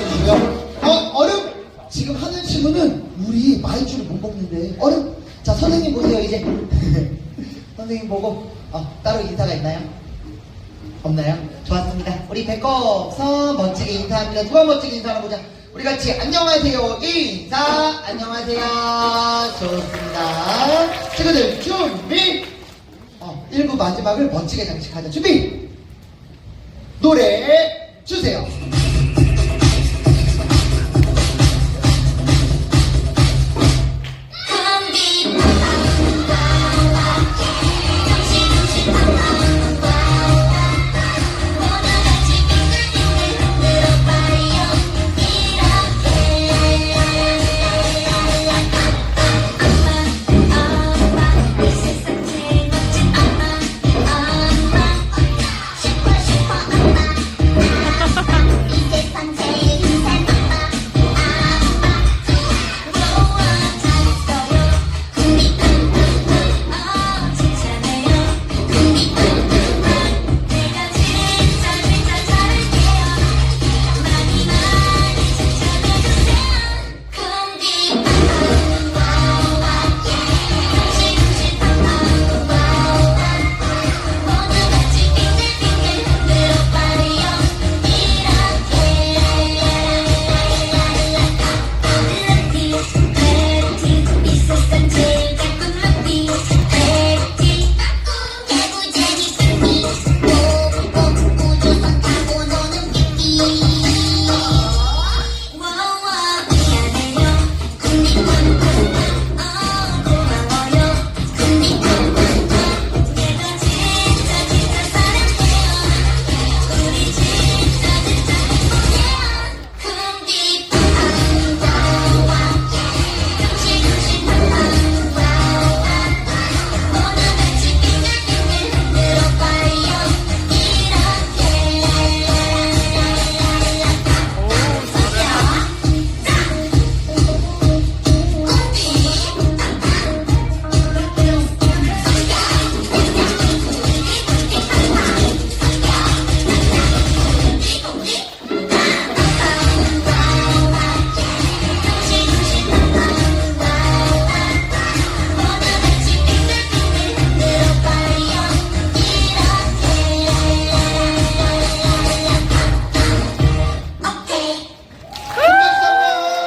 도와주시고요. 어, 얼음! 지금 하는 친구는 우리 마이쮸를 못 먹는데. 얼음! 자, 선생님 보세요, 이제. 선생님 보고, 어, 따로 인사가 있나요? 없나요? 좋았습니다. 우리 배꼽선 멋지게 인사합니다. 누가 멋지게 인사하나 보자. 우리 같이 안녕하세요. 인사. 안녕하세요. 좋습니다. 친구들 준비. 어, 1부 마지막을 멋지게 장식하자. 준비. 노래 주세요.